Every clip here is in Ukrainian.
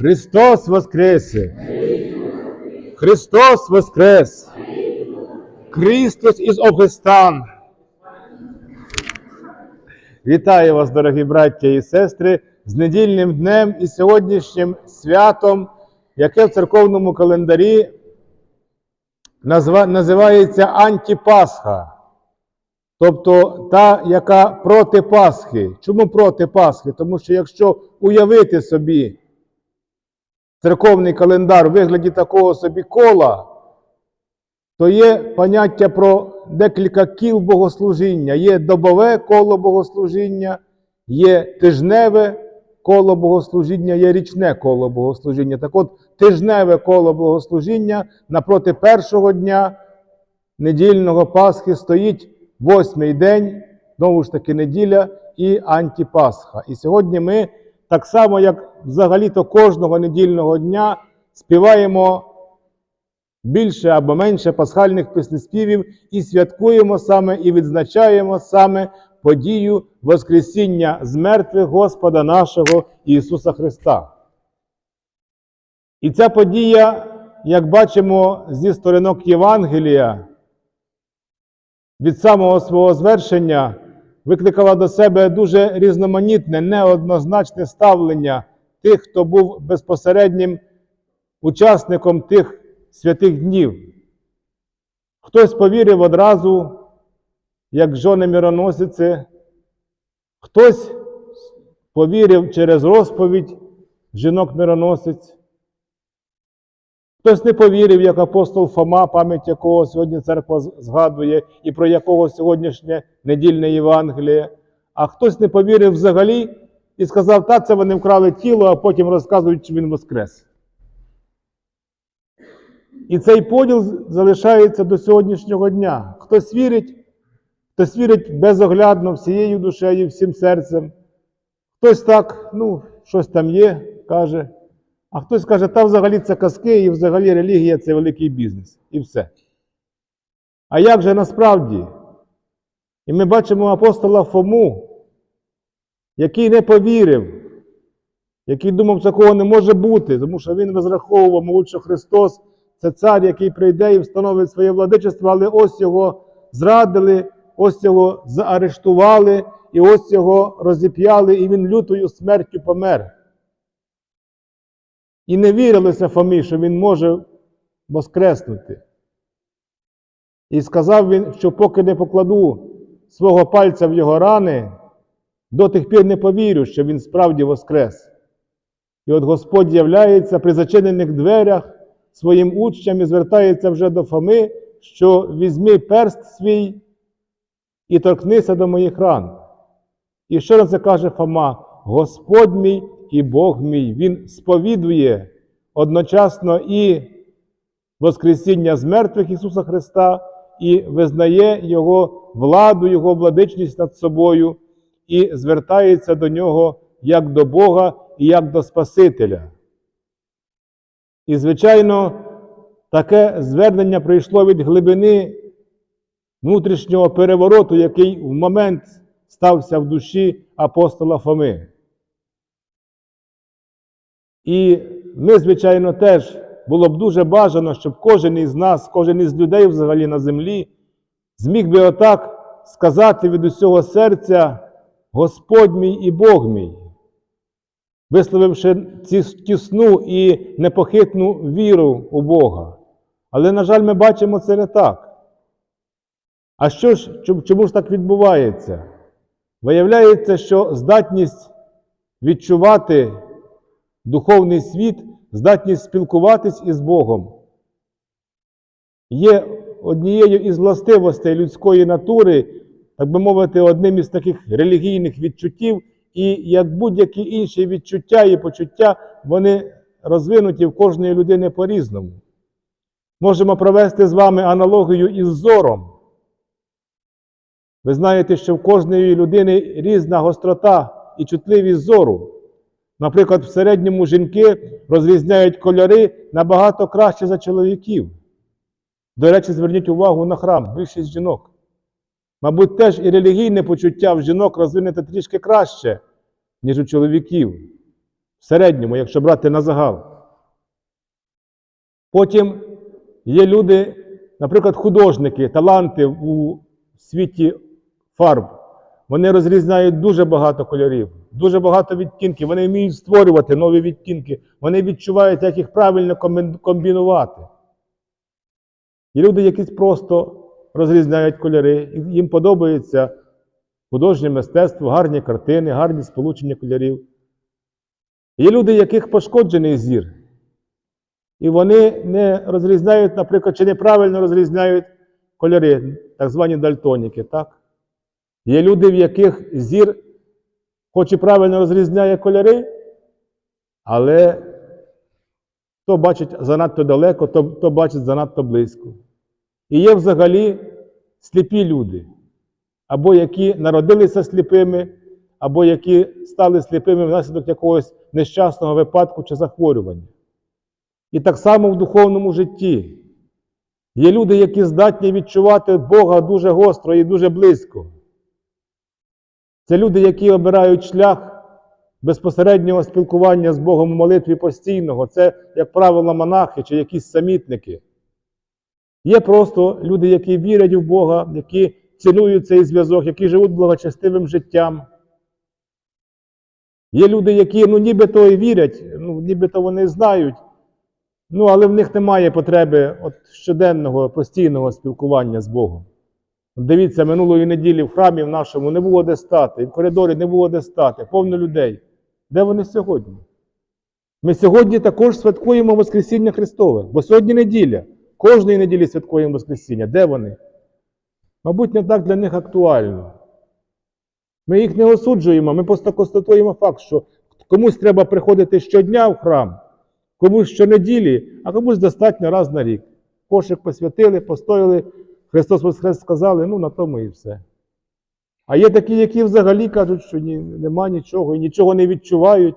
Христос Воскресе! Христос Воскрес! Христос із Обгестан! Вітаю вас, дорогі браття і сестри, з недільним днем і сьогоднішнім святом, яке в церковному календарі називається Антипасха. Тобто та, яка проти Пасхи. Чому проти Пасхи? Тому що якщо уявити собі церковний календар у вигляді такого собі кола, то є поняття про декілька кіл богослужіння. Є добове коло богослужіння, є тижневе коло богослужіння, є річне коло богослужіння. Так от, тижневе коло богослужіння напроти першого дня недільного Пасхи стоїть восьмий день, знову ж таки неділя і антипасха. І сьогодні ми, так само, як взагалі-то кожного недільного дня, співаємо більше або менше пасхальних піснеспівів і святкуємо саме і відзначаємо саме подію Воскресіння з мертвих Господа нашого Ісуса Христа. І ця подія, як бачимо зі сторінок Євангелія, від самого свого звершення викликала до себе дуже різноманітне, неоднозначне ставлення тих, хто був безпосереднім учасником тих святих днів. Хтось повірив одразу, як жони мироносиці, хтось повірив через розповідь жінок мироносиць. Хтось не повірив, як апостол Фома, пам'ять якого сьогодні церква згадує, і про якого сьогоднішнє недільне Євангеліє, а хтось не повірив взагалі і сказав, та це вони вкрали тіло, а потім розказують, що він воскрес. І цей поділ залишається до сьогоднішнього дня. Хтось вірить, хтось вірить безоглядно всією душею, всім серцем. Хтось так, ну, щось там є, каже. А хтось каже, та взагалі це казки, і взагалі релігія це великий бізнес. І все. А як же насправді? І ми бачимо апостола Фому, який не повірив, який думав, такого не може бути, тому що він розраховував, мабуть, що Христос це цар, який прийде і встановить своє владичество, але ось його зрадили, ось його заарештували, і ось його розіп'яли, і він лютою смертю помер. І не вірилося Фомі, що він може воскреснути. І сказав він, що поки не покладу свого пальця в його рани, до тих пір не повірю, що він справді воскрес. І от Господь являється при зачинених дверях своїм учням і звертається вже до Фоми, що візьми перст свій і торкнися до моїх ран. І що на це каже Фома? Господь мій і Бог мій. Він сповідує одночасно і Воскресіння з мертвих Ісуса Христа, і визнає Його владу, Його владичність над собою, і звертається до Нього як до Бога і як до Спасителя. І, звичайно, таке звернення прийшло від глибини внутрішнього перевороту, який в момент стався в душі апостола Фоми. І ми, звичайно, теж було б дуже бажано, щоб кожен із нас, кожен із людей взагалі на землі, зміг би отак сказати від усього серця Господь мій і Бог мій, висловивши тісну і непохитну віру у Бога. Але, на жаль, ми бачимо це не так. А що ж, чому- ж так відбувається? Виявляється, що здатність відчувати духовний світ, здатність спілкуватись із Богом є однією із властивостей людської натури, так би мовити, одним із таких релігійних відчуттів, і як будь-які інші відчуття і почуття, вони розвинуті в кожної людини по-різному. Можемо провести з вами аналогію із зором. Ви знаєте, що в кожної людини різна гострота і чутливість зору. Наприклад, в середньому жінки розрізняють кольори набагато краще за чоловіків. До речі, зверніть увагу на храм, більшість жінок. Мабуть, теж і релігійне почуття в жінок розвинете трішки краще, ніж у чоловіків. В середньому, якщо брати на загал. Потім є люди, наприклад, художники, таланти у світі фарб. Вони розрізняють дуже багато кольорів, дуже багато відтінків. Вони вміють створювати нові відтінки. Вони відчувають, як їх правильно комбінувати. Є люди, які просто розрізняють кольори, їм подобається художнє мистецтво, гарні картини, гарні сполучення кольорів. Є люди, яких пошкоджений зір. І вони не розрізняють, наприклад, чи неправильно розрізняють кольори, так звані дальтоніки. так? Є люди, в яких зір, хоч і правильно розрізняє кольори, але то бачить занадто далеко, то, то бачить занадто близько. І є взагалі сліпі люди, або які народилися сліпими, або які стали сліпими внаслідок якогось нещасного випадку чи захворювання. І так само в духовному житті. Є люди, які здатні відчувати Бога дуже гостро і дуже близько. Це люди, які обирають шлях безпосереднього спілкування з Богом у молитві постійного. Це, як правило, монахи чи якісь самітники. Є просто люди, які вірять в Бога, які цінують цей зв'язок, які живуть благочестивим життям. Є люди, які ну, нібито і вірять, ну, нібито вони знають, ну, але в них немає потреби от, щоденного, постійного спілкування з Богом. Дивіться, минулої неділі в храмі в нашому не було де стати, в коридорі не було де стати, повно людей. Де вони сьогодні? Ми сьогодні також святкуємо Воскресіння Христове, бо сьогодні неділя. Кожної неділі святкуємо Воскресіння. Де вони? Мабуть, не так для них актуально. Ми їх не осуджуємо, ми просто констатуємо факт, що комусь треба приходити щодня в храм, комусь щонеділі, а комусь достатньо раз на рік. Кошик посвятили, постояли, Христос Воскрес сказали, ну на тому і все. А є такі, які взагалі кажуть, що ні, нема нічого і нічого не відчувають.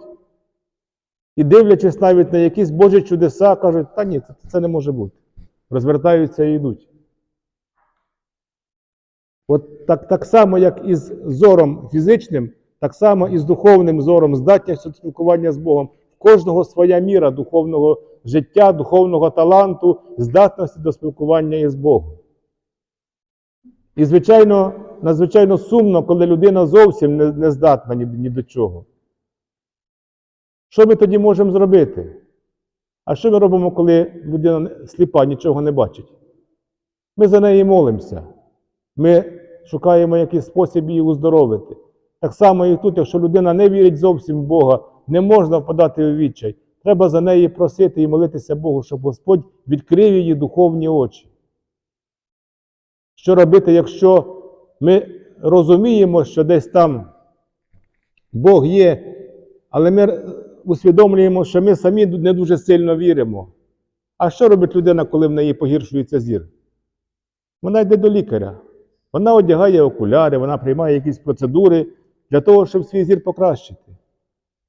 І дивлячись навіть на якісь Божі чудеса, кажуть, та ні, це, це не може бути. Розвертаються і йдуть. От так, так само, як із зором фізичним, так само і з духовним зором, здатністю спілкування з Богом. В кожного своя міра духовного життя, духовного таланту, здатності до спілкування із Богом. І, звичайно, надзвичайно сумно, коли людина зовсім не, не здатна ні, ні до чого. Що ми тоді можемо зробити? А що ми робимо, коли людина сліпа, нічого не бачить? Ми за неї молимося. Ми шукаємо якийсь спосіб її уздоровити. Так само і тут, якщо людина не вірить зовсім в Бога, не можна впадати у відчай. Треба за неї просити і молитися Богу, щоб Господь відкрив її духовні очі. Що робити, якщо ми розуміємо, що десь там Бог є, але ми усвідомлюємо, що ми самі не дуже сильно віримо. А що робить людина, коли в неї погіршується зір? Вона йде до лікаря. Вона одягає окуляри, вона приймає якісь процедури для того, щоб свій зір покращити.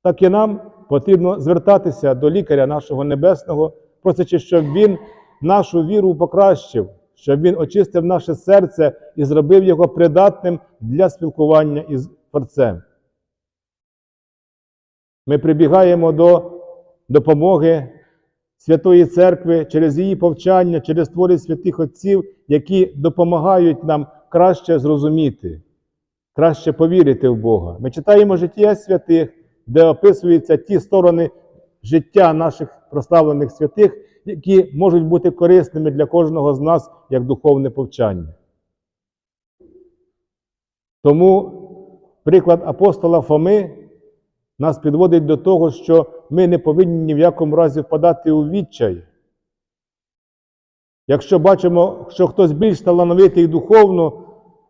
Так і нам потрібно звертатися до лікаря нашого небесного, просячи, щоб він нашу віру покращив, щоб він очистив наше серце і зробив його придатним для спілкування із Творцем. Ми прибігаємо до допомоги Святої Церкви через її повчання, через твори святих Отців, які допомагають нам краще зрозуміти, краще повірити в Бога. Ми читаємо життя святих, де описуються ті сторони життя наших прославлених святих, які можуть бути корисними для кожного з нас як духовне повчання. Тому приклад апостола Фоми нас підводить до того, що ми не повинні ні в якому разі впадати у відчай. Якщо бачимо, що хтось більш талановитий духовно,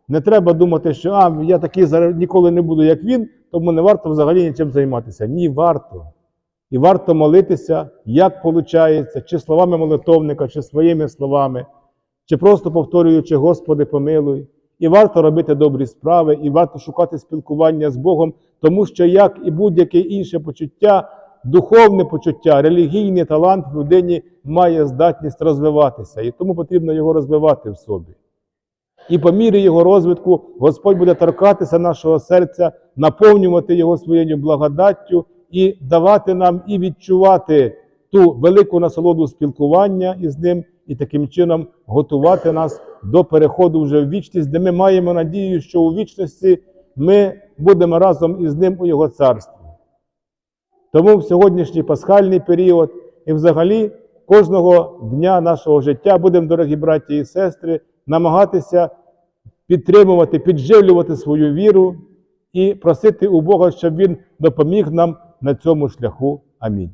не треба думати, що а, я такий ніколи не буду, як він, тому не варто взагалі нічим займатися. Ні, варто. І варто молитися, як виходить, чи словами молитовника, чи своїми словами, чи просто повторюючи, Господи, помилуй. І варто робити добрі справи, і варто шукати спілкування з Богом, тому що, як і будь-яке інше почуття, духовне почуття, релігійний талант в людині має здатність розвиватися, і тому потрібно його розвивати в собі. І по мірі його розвитку Господь буде торкатися нашого серця, наповнювати його своєю благодаттю і давати нам і відчувати ту велику насолоду спілкування із ним, і таким чином готувати нас до переходу вже в вічність, де ми маємо надію, що у вічності ми будемо разом із ним у Його царстві. Тому в сьогоднішній пасхальний період і взагалі кожного дня нашого життя будемо, дорогі браті і сестри, намагатися підтримувати, підживлювати свою віру і просити у Бога, щоб Він допоміг нам на цьому шляху. Амінь.